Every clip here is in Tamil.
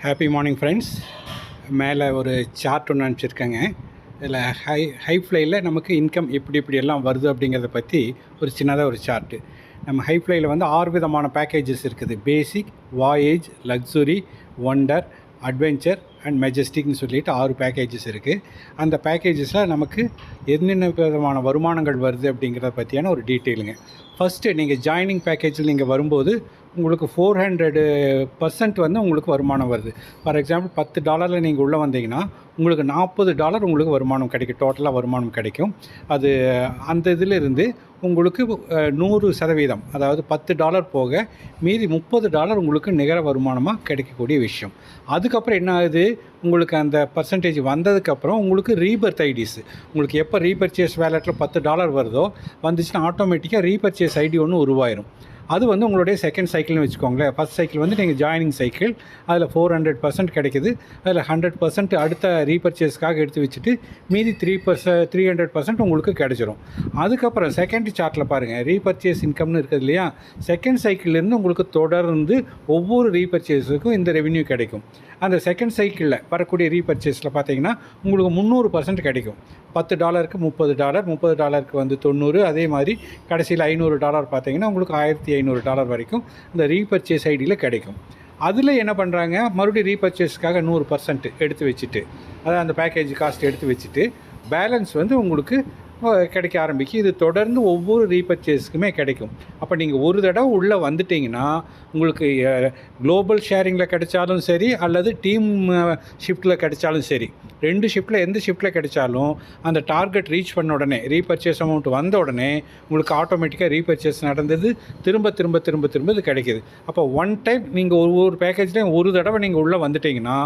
ஹாப்பி மார்னிங் ஃப்ரெண்ட்ஸ் மேலே ஒரு சார்ட் ஒன்று அனுப்பிச்சிருக்கேங்க. இதில் ஹை ஹை ஃப்ளையில் நமக்கு இன்கம் இப்படி இப்படி எல்லாம் வருது அப்படிங்கிறத பற்றி ஒரு சின்னதாக ஒரு சார்ட்டு நம்ம ஹை ஃப்ளையில் வந்து ஆறு விதமான பேக்கேஜஸ் இருக்குது. Basic voyage luxury wonder adventure and மெஜஸ்டிக்னு சொல்லிட்டு ஆறு பேக்கேஜஸ் இருக்குது அந்த பேக்கேஜஸில் நமக்கு என்னென்ன விதமான வருமானங்கள் வருது அப்படிங்கிறத பற்றியான ஒரு டீட்டெயிலுங்க ஃபஸ்ட்டு நீங்கள் ஜாயினிங் பேக்கேஜில் நீங்கள் வரும்போது உங்களுக்கு ஃபோர் ஹண்ட்ரடு பர்சன்ட் வந்து உங்களுக்கு வருமானம் வருது. ஃபார் எக்ஸாம்பிள் பத்து டாலரில் நீங்கள் உள்ளே வந்தீங்கன்னா உங்களுக்கு நாற்பது டாலர் உங்களுக்கு வருமானம் கிடைக்கும். டோட்டலாக வருமானம் கிடைக்கும். அது அந்த இதிலிருந்து உங்களுக்கு நூறு சதவீதம் அதாவது பத்து டாலர் போக மீதி முப்பது டாலர் உங்களுக்கு நிகர வருமானமாக கிடைக்கக்கூடிய விஷயம். அதுக்கப்புறம் என்ன ஆகுது? உங்களுக்கு அந்த பர்சன்டேஜ் வந்ததுக்கப்புறம் உங்களுக்கு ரீபர்த் ஐடிஸ் உங்களுக்கு எப்போ ரீபர்ச்சேஸ் வேலெட்டில் பத்து டாலர் வருதோ வந்துச்சுன்னா ஆட்டோமேட்டிக்காக ரீபர்ச்சேஸ் ஐடி ஒன்று உருவாயிரும். அது வந்து உங்களுடைய செகண்ட் சைக்கிள்னு வச்சுக்கோங்களேன். ஃபஸ்ட் சைக்கிள் வந்து நீங்கள் ஜாயினிங் சைக்கிள் அதில் ஃபோர் ஹண்ட்ரட் பர்சன்ட் கிடைக்குது. அதில் ஹண்ட்ரட் பர்சன்ட் அடுத்த ரீபர்ச்சேஸ்க்காக எடுத்து வச்சுட்டு மீதி த்ரீ பர்ச த்ரீ ஹண்ட்ரட் பர்சன்ட் உங்களுக்கு கிடைச்சிரும். அதுக்கப்புறம் செகண்ட் சார்ட்டில் பாருங்கள் ரீபர்ச்சேஸ் இன்கம்னு இருக்குது இல்லையா? செகண்ட் சைக்கிள்லேருந்து உங்களுக்கு தொடர்ந்து ஒவ்வொரு ரீபர்ச்சேஸுக்கும் இந்த ரெவென்யூ கிடைக்கும். அந்த செகண்ட் சைக்கிளில் வரக்கூடிய ரீபர்ச்சேஸில் பார்த்தீங்கன்னா உங்களுக்கு முந்நூறு பர்சன்ட் கிடைக்கும். பத்து டாலருக்கு முப்பது டாலர் முப்பது டாலருக்கு வந்து தொண்ணூறு அதே மாதிரி கடைசியில் ஐநூறு டாலர் பார்த்தீங்கன்னா உங்களுக்கு ஆயிரத்தி ஐநூறு டாலர் வரைக்கும் இந்த ரீபர்ச்சேஸ் ஐடியில் கிடைக்கும். அதில் என்ன பண்ணுறாங்க மறுபடியும் ரீபர்ச்சேஸ்க்காக நூறு பர்சன்ட் எடுத்து வச்சுட்டு அதாவது அந்த பேக்கேஜ் காஸ்ட் எடுத்து வச்சுட்டு பேலன்ஸ் வந்து உங்களுக்கு கிடைக்க ஆரம்பிக்கும் இது தொடர்ந்து ஒவ்வொரு ரீபர்ச்சேஸ்க்குமே கிடைக்கும். அப்போ நீங்கள் ஒரு தடவை உள்ளே வந்துட்டீங்கன்னா உங்களுக்கு குளோபல் ஷேரிங்கில் கிடைச்சாலும் சரி அல்லது டீம் ஷிஃப்ட்டில் கிடைச்சாலும் சரி. ரெண்டு ஷிஃப்ட்டில் எந்த ஷிஃப்ட்டில் கிடைச்சாலும் அந்த டார்கெட் ரீச் பண்ண உடனே ரீபர்ச்சேஸ் அமௌண்ட் வந்த உடனே உங்களுக்கு ஆட்டோமேட்டிக்காக ரீபர்ச்சேஸ் நடந்தது திரும்ப திரும்ப திரும்ப திரும்ப இது கிடைக்கிது. அப்போ ஒன் டைம் நீங்கள் ஒரு ஒரு பேக்கேஜ்லேயும் ஒரு தடவை நீங்கள் உள்ளே வந்துட்டீங்கன்னா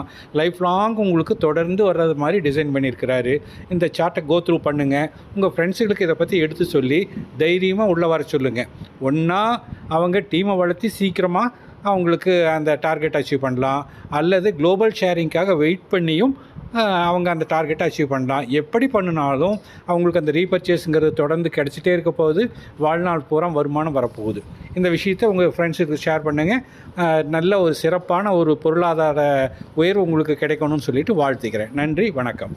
லைஃப் லாங் உங்களுக்கு தொடர்ந்து வர்றது மாதிரி டிசைன் பண்ணியிருக்கிறாரு. இந்த சார்ட்டை கோ த்ரூ பண்ணுங்கள் உங்கள் ஃப்ரெண்ட்ஸுகளுக்கு இதை பற்றி எடுத்து சொல்லி தைரியமாக உள்ளே வர சொல்லுங்கள் ஒன்றா அவங்க டீமை வளர்த்தி சீக்கிரமாக அவங்களுக்கு அந்த டார்கெட் அச்சீவ் பண்ணலாம். அல்லது குளோபல் ஷேரிங்க்காக வெயிட் பண்ணியும் அவங்க அந்த டார்கெட்டை அச்சீவ் பண்ணலாம். எப்படி பண்ணினாலும் அவங்களுக்கு அந்த ரீபர்ச்சேஸுங்கிறது தொடர்ந்து கிடச்சிட்டே இருக்க போகுது. வாழ்நாள் பூரா வருமானம் வரப்போகுது. இந்த விஷயத்தை உங்கள் ஃப்ரெண்ட்ஸுக்கு ஷேர் பண்ணுங்கள் நல்ல ஒரு சிறப்பான ஒரு பொருளாதார உயர்வு உங்களுக்கு கிடைக்கணும்னு சொல்லிட்டு வாழ்த்துக்கிறேன். நன்றி வணக்கம்.